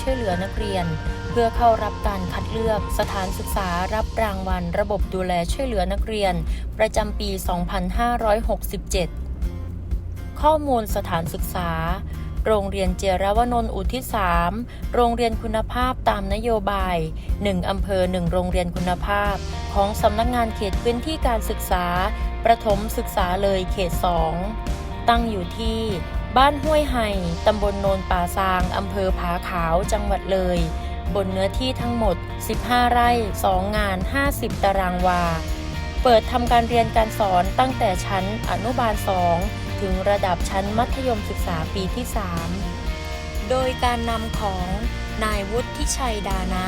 ช่วยเหลือนักเรียน เพื่อเข้ารับการคัดเลือก สถานศึกษารับรางวัล ระบบดูแลช่วยเหลือนักเรียน ประจำปี 2567 ข้อมูลสถานศึกษา โรงเรียนเจรวนนท์อุทิศ3โรงเรียนคุณภาพตามนโยบาย 1 อำเภอ 1 โรงเรียนคุณภาพ ของสำนักงานเขตพื้นที่การศึกษา ประถมศึกษาเลยเขต 2 ตั้งอยู่ที่ บ้านห้วยไห่ตำบลโนนป่าซาง อำเภอผาขาว จังหวัดเลย บนเนื้อที่ทั้งหมด 15 ไร่ 2 งาน 50 ตารางวา เปิดทำการเรียนการสอนตั้งแต่ชั้นอนุบาล 2 ถึงระดับชั้นมัธยมศึกษาปีที่ 3 โดยการนำของนายวุฒิชัยดานะ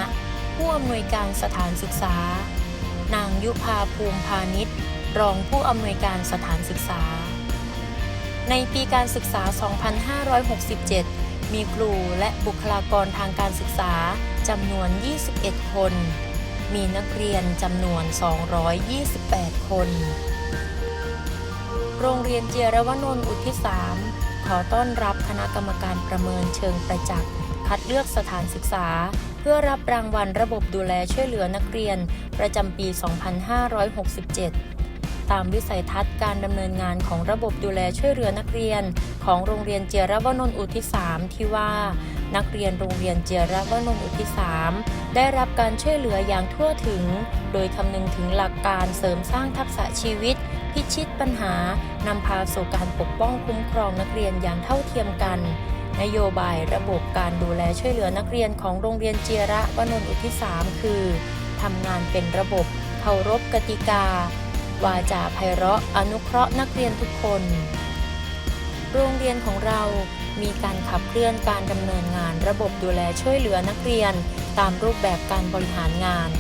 ผู้อำนวยการสถานศึกษา นางยุพาภูมิพาณิชย์ รองผู้อำนวยการสถานศึกษา ในปีการศึกษา 2567 มีครูและบุคลากรทางการศึกษาจำนวน 21 คน มีนักเรียนจำนวน 228 คน โรงเรียนเจรวนนท์อุทิศ3ขอต้อนรับคณะกรรมการประเมินเชิงประจักษ์คัดเลือกสถานศึกษา เพื่อรับรางวัลระบบดูแลช่วยเหลือนักเรียนประจำปี 2567 ตามวิสัยทัศน์การดำเนินงานของระบบดูแลช่วยเหลือนักเรียน ของโรงเรียนเจียรวนนท์อุทิศ3ที่ว่า นักเรียนโรงเรียนเจียรวนนท์อุทิศ3ได้รับการช่วยเหลืออย่างทั่วถึง โดยคำนึงถึงหลักการเสริมสร้างทักษะชีวิต พิชิตปัญหานำพาสู่การปกป้องคุ้มครองนักเรียนอย่างเท่าเทียมกันนโยบายระบบการดูแลช่วยเหลือนักเรียนของโรงเรียนเจียระวนนท์อุทิศ3คือทำงานเป็นระบบเคารพกติกา วาจาไพเราะอนุเคราะห์นักเรียนทุกคน โรงเรียนของเรามีการขับเคลื่อนการดำเนินงานระบบดูแลช่วยเหลือนักเรียน ตามรูปแบบการบริหารงาน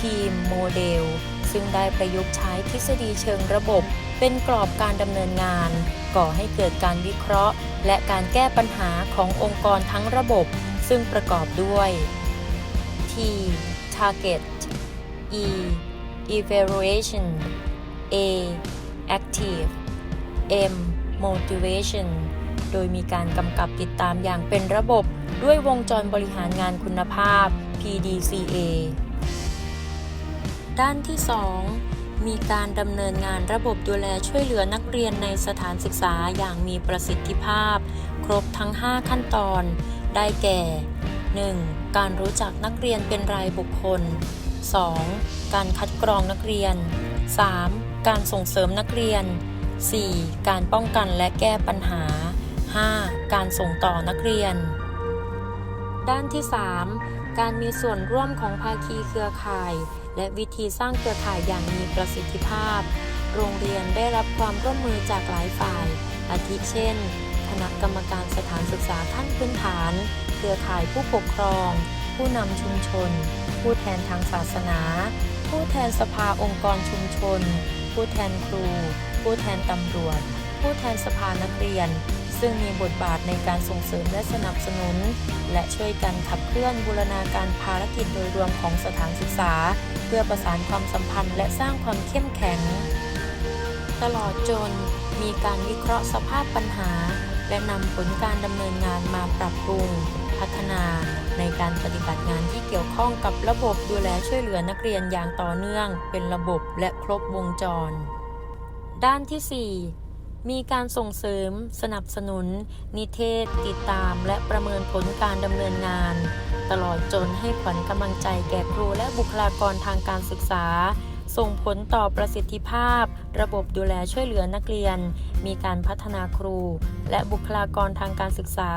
ทีมโมเดล ซึ่งได้ประยุกต์ใช้ทฤษฎีเชิงระบบ เป็นกรอบการดำเนินงาน ก่อให้เกิดการวิเคราะห์ และการแก้ปัญหาขององค์กรทั้งระบบ ซึ่งประกอบด้วย T target E evaluation A active M motivation โดยมีการกำกับติดตามอย่างเป็นระบบด้วยวงจรบริหารงานคุณภาพ PDCA ด้านที่ 2 มีการดำเนินงานระบบดูแลช่วยเหลือนักเรียนในสถานศึกษาอย่างมีประสิทธิภาพ ครบทั้ง 5 ขั้นตอน ได้แก่ 1. การรู้จักนักเรียนเป็นรายบุคคล 2. การคัดกรองนักเรียน 3. การส่งเสริมนักเรียน 4. การป้องกันและแก้ปัญหา 5. การส่งต่อนักเรียน ด้านที่ 3 การมีส่วนร่วมของภาคีเครือข่าย และวิธีสร้างเครือข่ายอย่างมีประสิทธิภาพ โรงเรียนได้รับความร่วมมือจากหลายฝ่าย อาทิเช่น คณะกรรมการสถานศึกษาขั้นพื้นฐาน เครือข่ายผู้ปกครอง ผู้นำชุมชน ผู้แทนทางศาสนา ผู้แทนสภาองค์กรชุมชน ผู้แทนครู ผู้แทนตำรวจ ผู้แทนสภานักเรียน ซึ่งมีบทบาทในการส่งเสริมและสนับสนุน และช่วยกันขับเคลื่อนบูรณาการภารกิจโดยรวมของสถานศึกษา เพื่อประสานความสัมพันธ์และสร้างความเข้มแข็ง ตลอดจนมีการวิเคราะห์สภาพปัญหา และนำผลการดำเนินงานมาปรับปรุง พัฒนาในการปฏิบัติงานที่เกี่ยวข้องกับระบบดูแลช่วยเหลือนักเรียนอย่างต่อเนื่อง เป็นระบบและครบวงจร ด้านที่ 4 มีการส่งเสริม สนับสนุน นิเทศ ติดตาม และประเมินผลการดำเนินงาน ตลอดจนให้ขวัญกำลังใจแก่ครูและบุคลากรทางการศึกษา ส่งผลต่อประสิทธิภาพ ระบบดูแลช่วยเหลือนักเรียน มีการพัฒนาครู และบุคลากรทางการศึกษา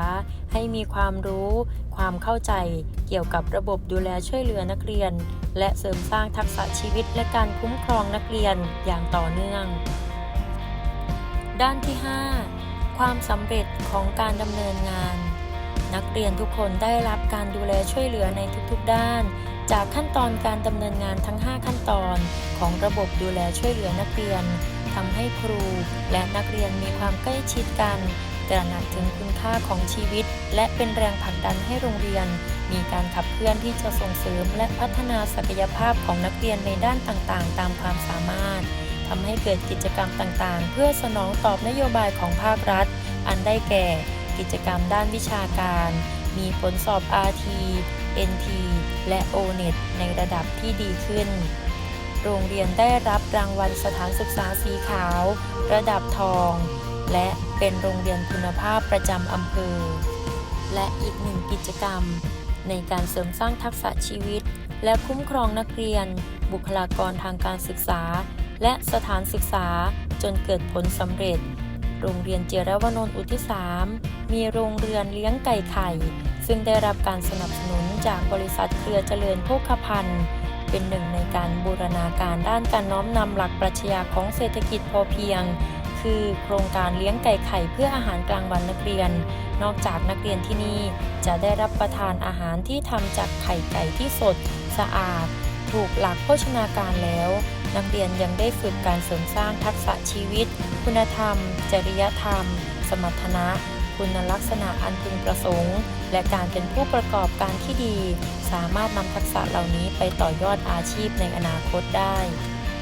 ให้มีความรู้ ความเข้าใจ เกี่ยวกับระบบดูแลช่วยเหลือนักเรียน และเสริมสร้างทักษะชีวิตและการคุ้มครองนักเรียนอย่างต่อเนื่อง ด้านที่ 5 ความสำเร็จของการดำเนินงาน นักเรียนทุกคนได้รับการดูแลช่วยเหลือในทุกๆด้าน จากขั้นตอนการดำเนินงานทั้ง 5 ขั้นตอนของระบบดูแลช่วยเหลือนักเรียนทำให้ครูและนักเรียนมีความใกล้ชิดกันตระหนักถึงคุณค่าของชีวิต และเป็นแรงผลักดันให้โรงเรียน มีการขับเคลื่อนที่จะส่งเสริม และพัฒนาศักยภาพของนักเรียนในด้านต่างๆ ตามความสามารถทำให้เกิดกิจกรรมต่างๆ เพื่อสนองตอบนโยบายของภาครัฐ อันได้แก่ กิจกรรมด้านวิชาการ มีผลสอบ RT NT และ ONET ในระดับที่ดีขึ้น โรงเรียนได้รับรางวัลสถานศึกษาสีขาว ระดับทอง และเป็นโรงเรียนคุณภาพประจำอำเภอ และอีกหนึ่งกิจกรรม ในการเสริมสร้างทักษะชีวิต และคุ้มครองนักเรียน บุคลากรทางการศึกษา และสถานศึกษาจนเกิดผลสำเร็จ โรงเรียนเจรวนนท์อุทิศามมีโรงเรือนเลี้ยงไก่ไข่ ซึ่งได้รับการสนับสนุนจากบริษัทเครือเจริญโภคภัณฑ์ เป็นหนึ่งในการบูรณาการด้านการน้อมนำหลักปรัชญาของเศรษฐกิจพอเพียง คือโครงการเลี้ยงไก่ไข่เพื่ออาหารกลางวันนักเรียน นอกจากนักเรียนที่นี่จะได้รับประทานอาหารที่ทำจากไข่ไก่ที่สด สะอาด ถูกหลักโภชนาการแล้วนักเรียนยังได้ฝึกการเสริมสร้างทักษะชีวิต คุณธรรม จริยธรรม สมรรถนะ คุณลักษณะอันพึงประสงค์ และการเป็นผู้ประกอบการที่ดี สามารถนำทักษะเหล่านี้ไปต่อยอดอาชีพในอนาคตได้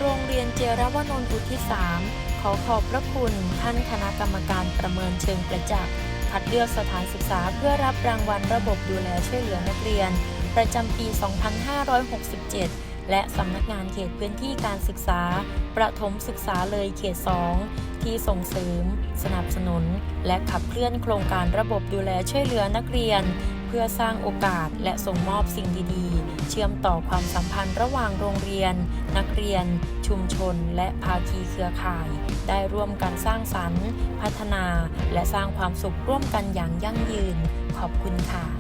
โรงเรียนเจรวนนท์อุทิศามขอขอบพระคุณท่านคณะกรรมการประเมินเชิงประจักษ์คัดเลือกสถานศึกษาเพื่อรับรางวัลระบบดูแลช่วยเหลือนักเรียน ประจำปี 2567 และสำนักงานเขตพื้นที่การศึกษา ประถมศึกษาเลยเขต 2 ที่ส่งเสริม สนับสนุน และขับเคลื่อนโครงการระบบดูแลช่วยเหลือนักเรียน เพื่อสร้างโอกาสและส่งมอบสิ่งดีๆ เชื่อมต่อความสัมพันธ์ระหว่างโรงเรียน นักเรียน ชุมชน และภาคีเครือข่าย ได้ร่วมกันสร้างสรรค์ พัฒนา และสร้างความสุขร่วมกันอย่างยั่งยืน ขอบคุณค่ะ